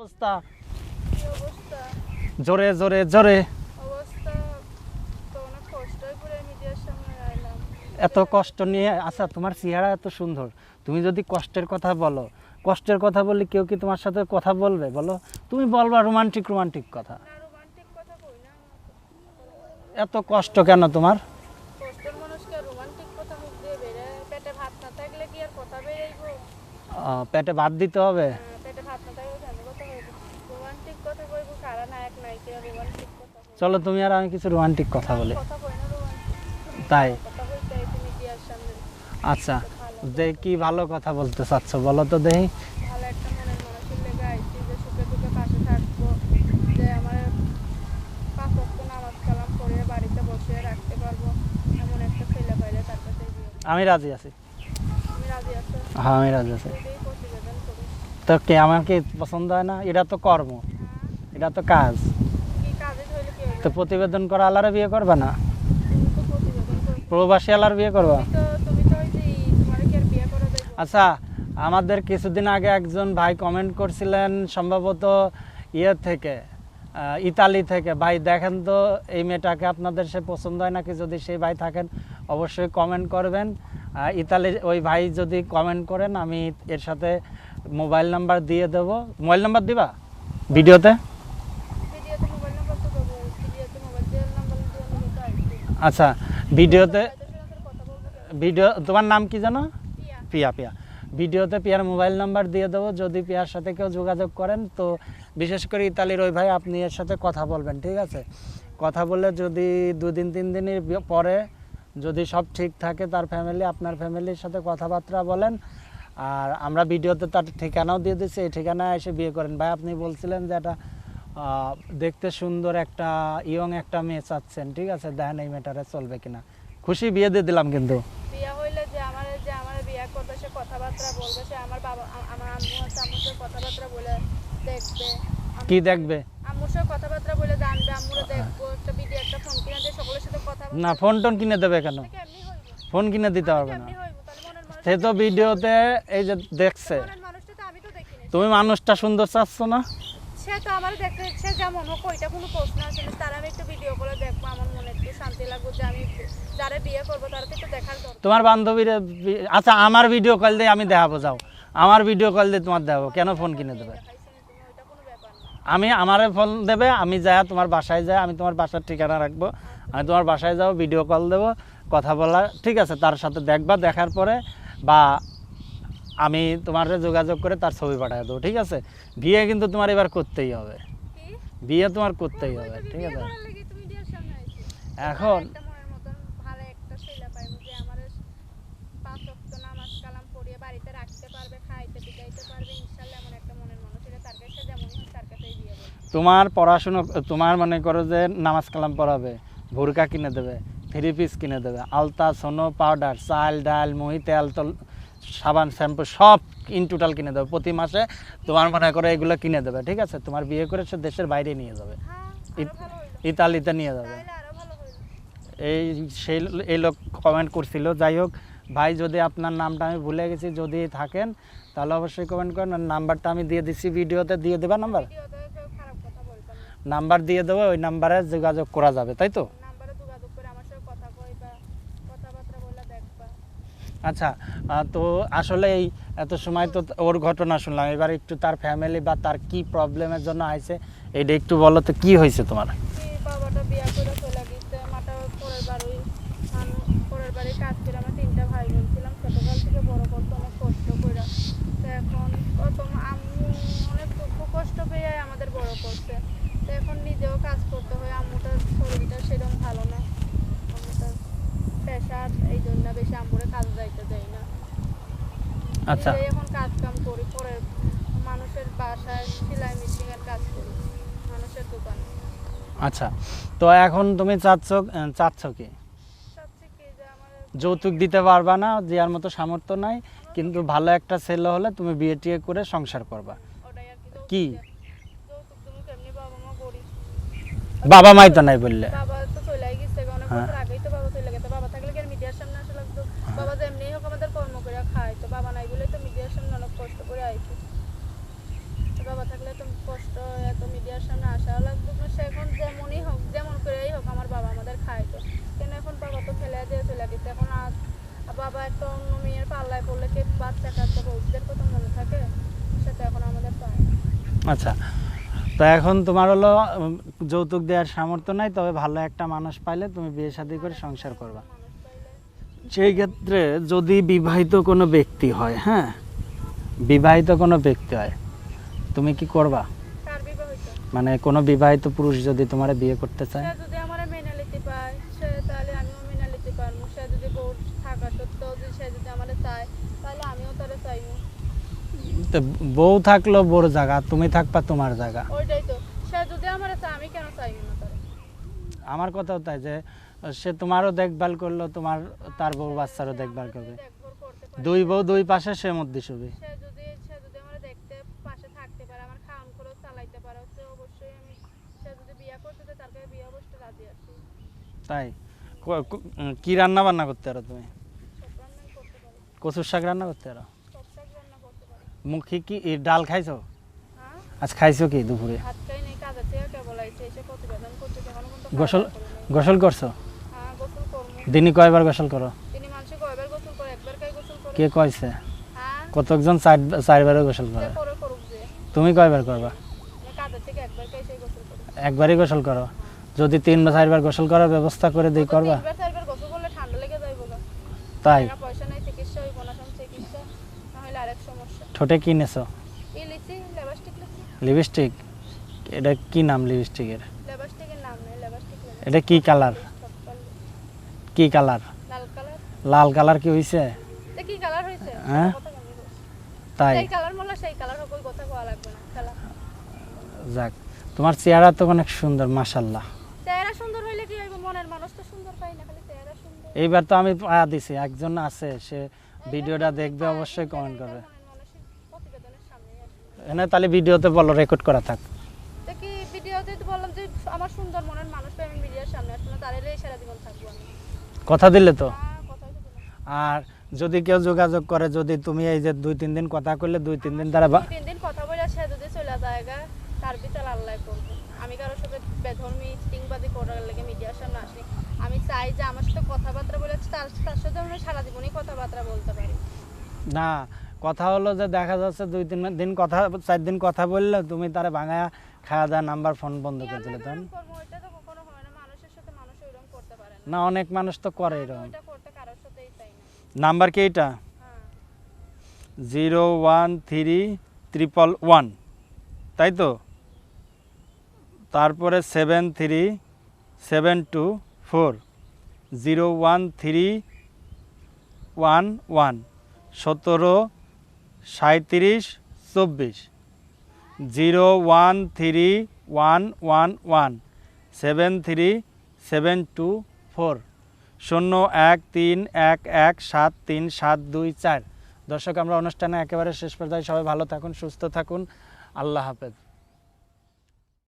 অবস্থা? জোরে জোরে জোরে। এত কষ্ট নিয়ে আচ্ছা তোমার চেহারা এত সুন্দর। তুমি যদি কষ্টের কথা বলো কষ্টের কথা বললে কেউ কি তোমার সাথে কথা বলবে? বলো। তুমি বলবা রোমান্টিক রোমান্টিক কথা। এত কষ্ট কেন তোমার? পেটে ভাত পেটে দিতে হবে আহ, পেটে ভাত না থাকলে জানি কথা হইব রোমান্টিক কথা কইবো কারা নায়ক নায়িকা রোমান্টিক কথা কইবো। চলো তুমি আর আমি কিছু রোমান্টিক কথা বলি। তাই? আচ্ছা যে কি ভালো কথা বলতে চাচ্ছ বলো তো দেখি। আমি রাজি আছি। হ্যাঁ আমি রাজি আছি। তো কে আমার কি পছন্দ হয় না? এটা তো কর্ম। এটা তো কাজ। তো প্রতিবেদন করা আলারে বিয়ে করবা না? প্রবাসী আলার বিয়ে করবা? আচ্ছা আমাদের কিছুদিন আগে একজন ভাই কমেন্ট করছিলেন সম্ভবত ইয়ে থেকে ইতালি থেকে। ভাই দেখেন তো এই মেয়েটাকে আপনাদের সে পছন্দ হয় নাকি? যদি সেই ভাই থাকেন অবশ্যই কমেন্ট করবেন। ইতালি ওই ভাই যদি কমেন্ট করেন আমি এর সাথে মোবাইল নাম্বার দিয়ে দেবো। মোবাইল নাম্বার দিবা? ভিডিওতে মোবাইল নাম্বার তো দেবো ভিডিওতে মোবাইল দিয়ে নাম্বার দিয়ে আমি তো আইছি আচ্ছা ভিডিওতে? ভিডিও তোমার নাম কি জানো পিয়া। পিয়া ভিডিওতে পিয়ার মোবাইল নাম্বার দিয়ে দেবো যদি পিয়ার সাথে কেউ যোগাযোগ করেন তো বিশেষ করে ইতালির ওই ভাই আপনি এর সাথে কথা বলবেন ঠিক আছে? কথা বললে যদি দুদিন তিন দিনের পরে যদি সব ঠিক থাকে তার ফ্যামিলি আপনার ফ্যামিলির সাথে কথাবার্তা বলেন। আর আমরা ভিডিওতে তার ঠিকানাও দিয়ে দিচ্ছি এই ঠিকানায় এসে বিয়ে করেন। ভাই আপনি বলছিলেন যে আহ, দেখতে সুন্দর একটা ইয়ং একটা মেয়ে চাচ্ছেন ঠিক আছে? দেন এই মেয়েটারে চলবে কিনা। খুশি বিয়ে দিয়ে দিলাম কিন্তু। বিয়া হইলে যে আমার যে আমার বিয়া করবে সে কথাবার্তা বলবে সে আমার বাবা আমার আম্মু আছে আম্মুর সাথে কথাবার্তা বলে দেখবে। কি দেখবে? আম্মুর সাথে কথাবার্তা বলে জানবে আম্মুরে দেখব একটা ভিডিও একটা ফোন কিনে দিয়ে সকলের সাথে কথা না ফোন টোন কিনে দেবে কেন? ফোন কিনে দিতে পারবে না। সে তো ভিডিওতে এই যে দেখছে। দেখিনি। তুমি মানুষটা সুন্দর চাচ্ছ না? সে তো আমার দেখতে সে যেমন হোক, ওইটা কোনো প্রশ্ন আছে না। তার আমি একটু ভিডিও করে দেখব, আমার মনে একটু শান্তি লাগবে যে আমি যারা বিয়ে করব, তারা তো একটু দেখার দরকার। তোমার বান্ধবীর আচ্ছা আমার ভিডিও কল দিয়ে আমি দেখাবো, যাও। আমার ভিডিও কল দিয়ে তোমার দেখাবো, কেন ফোন কিনে দেবে? আমি আমারে ফোন দেবে, আমি যাই তোমার বাসায় যাই আমি তোমার বাসার ঠিকানা রাখব। আমি তোমার বাসায় যাব ভিডিও কল দেবো, কথা বলা, ঠিক আছে, তার সাথে দেখবা, দেখার পরে বা আমি তোমার যোগাযোগ করে তার ছবি পাঠিয়ে দেবো ঠিক আছে? বিয়ে কিন্তু তোমার এবার করতেই হবে। বিয়ে তোমার করতেই হবে ঠিক আছে? এখন তোমার পড়াশুনো তোমার মনে করো যে নামাজ কালাম পড়াবে ভুরকা কিনে দেবে থ্রি পিস কিনে দেবে আলতা সোনো পাউডার চাল ডাল মহি তেল তল সাবান শ্যাম্পু সব ইন টোটাল কিনে দেবে। প্রতি মাসে তোমার মনে করো এগুলো কিনে দেবে ঠিক আছে? তোমার বিয়ে করে সে দেশের বাইরে নিয়ে যাবে। হ্যাঁ ইতালিতে নিয়ে যাবে। এই সেই এই লোক কমেন্ট করছিল। যাই হোক ভাই যদি আপনার নামটা আমি ভুলে গেছি যদি থাকেন তাহলে অবশ্যই কমেন্ট করেন। নাম্বারটা আমি দিয়ে দিচ্ছি ভিডিওতে দিয়ে দেবা নাম্বার? নাম্বার দিয়ে দেবো ওই নাম্বারে যোগাযোগ করা যাবে তাই তো নাম্বারে যোগাযোগ করে আমার সাথে কথা কইবা কথাবার্তা বলে দেখবা আচ্ছা তো আসলে এই এত সময় তো ওর ঘটনা শুনলাম। এবার একটু তার ফ্যামিলি বা তার কি প্রবলেমের জন্য আইছে, এটা একটু বলো তো, কি হয়েছে তোমার? বাবাটা করে চলে পরের বাড়ি পরের বাড়ি কাজ করে আমরা ভাই থেকে বড় কষ্ট তো এখন অনেক কষ্ট পেয়ে আমাদের বড় করছে। তো এখন নিজেও কাজ করতে হয়, আম্মুটার শরীরটা সেরকম ভালো না। এই জন্য বেশি কাজ যাইতে দেয় না। আচ্ছা। এখন কাজ কাম করি পরে মানুষের বাসায় সেলাই মেশিনের কাজ করি মানুষের দোকানে। আচ্ছা তো এখন তুমি চাচ্ছ চাচ্ছ কি? যৌতুক দিতে পারবা না দেওয়ার মতো সামর্থ্য নাই কিন্তু ভালো একটা ছেলে হলে তুমি বিয়ে টিয়ে করে সংসার করবা। কি বাবা মাই তো নাই বললে। বাবা তো চলেই গেছে অনেক। বছর আগেই তো বাবা চলে গেছে বাবা থাকলে কি আর মিডিয়ার সামনে আসা লাগতো বাবা যে এমনি হোক আমাদের কর্ম করে খায় তো বাবা নাই বলে তো মিডিয়ার সামনে অনেক কষ্ট করে আইছি তো বাবা থাকলে এত কষ্ট এত মিডিয়ার সামনে আসা লাগতো না সে এখন যেমনই হোক যেমন করেই হোক আমার বাবা আমাদের খাইতো। কেন এখন বাবা তো ফেলে দিয়ে চলে গেছে। এখন আর বাবা একটা অন্য মেয়ের পাল্লায় পড়লে কে বাচ্চা কাচ্চা বউদের কথা মনে থাকে? সেটা এখন আমাদের পায় আচ্ছা তো এখন তোমার হলো যৌতুক দেওয়ার সামর্থ্য নাই তবে ভালো একটা মানুষ পাইলে তুমি বিয়ে শাদী করে সংসার করবা। সেই ক্ষেত্রে যদি বিবাহিত কোনো ব্যক্তি হয় হ্যাঁ? বিবাহিত কোনো ব্যক্তি হয় তুমি কি করবা? মানে কোনো বিবাহিত পুরুষ যদি তোমার বিয়ে করতে চায়? যদি আমার মেনে নিতে পায় সে তাহলে আমিও মেনে নিতে পারব। সে যদি বউ থাকা সত্ত্বেও যদি সে যদি আমার চায় তাহলে আমিও তারা চাইব। তো বউ থাকল বড় জায়গা তুমি থাকবা তোমার জায়গা। ওইটাই তো। সে যদি আমার চায় আমি কেন চাইব না তারা? আমার কথাও তাই যে সে তোমারও দেখভাল করল তোমার তার বউ বাচ্চারও দেখভাল করবে। দুই বউ দুই পাশে সে মধ্যে শুবে সে যদি সে যদি আমার দেখতে পাশে থাকতে পারে আমার খাওয়ান করেও চালাইতে পারে তো অবশ্যই আমি সে যদি বিয়ে করতে চায় তার কাছে বিয়ে অবশ্যই রাজি আছি তাই? ক- রান্না বান্না করতে পারো তুমি? কচুর শাক রান্না করতে পারো? মুখে কি ডাল খাইছো? হ্যাঁ। আজ খাইছো কি দুপুরে? গোসল। গোসল করছ? হ্যাঁ দিনই কয়বার গোসল করো? কে কইছে? হ্যাঁ। কতজন চার চারবারও গোসল করে? তুমি কয়বার করবা? একবারই গোসল করো? যদি তিন বা চারবার গোসল করার ব্যবস্থা করে দিই করবা? তাই? ঠোঁটে কি নেছো? এই লিচি লেবাস্টিক লিচি। লিপস্টিক? এটা কি নাম লিপস্টিকের? এটা কি কালার? কি কালার? লাল কালার। কি হইছে? হ্যাঁ? তাই। যাক তোমার চেহারা তো অনেক সুন্দর মাশাল্লাহ চেহারা সুন্দর হইলে কি হইব মনের মানুষ তো সুন্দর পাই না খালি চেহারা সুন্দর। এইবার তো আমি পায়া দিছি একজন আছে সে ভিডিওটা দেখবে অবশ্যই কমেন্ট করবে। এনে তাহলে ভিডিওতে বলো রেকর্ড করা থাক। তো কি ভিডিওতে তো বললাম যে আমার সুন্দর মনের মানুষ পাই আমি মিডিয়ার সামনে তাহলে সারা জীবন থাকব আমি। কথা দিলে তো? হ্যাঁ। আর যদি কেউ যোগাযোগ করে যদি তুমি এই যে দুই তিন দিন কথা করলে দুই তিন দিন তারা তিন দিন কথা বলে সে যদি চলে জায়গা তার বিচার আল্লাহ করব। আমি কারোর সাথে বেধর্মী চিটিংবাদি করার লেগে মিডিয়ার সামনে আসি। আমি চাই যে আমার সাথে কথাবার্তা বলে তার তার সাথে আমি সারা জীবনই কথাবার্তা বলতে পারি। না কথা হলো যে দেখা যাচ্ছে দুই তিন দিন কথা চার দিন কথা বললে তুমি তার ভাঙায়া খাওয়া দাওয়া নাম্বার ফোন বন্ধ করে দিলে তখন? না। অনেক মানুষ তো করে এরকম। নাম্বার কি হ্যাঁ। Zero one three triple one তাই তো? তারপরে seven three, seven two, four, zero one three, one one, সতেরো সাঁত্রিশ চব্বিশ, zero one three, one one one, seven three, seven two, four, শূন্য এক তিন এক এক সাত তিন সাত দুই চার। দর্শক, আমরা অনুষ্ঠানে একেবারে শেষ পর্যায়ে সবাই ভালো থাকুন, সুস্থ থাকুন। আল্লাহ হাফেজ।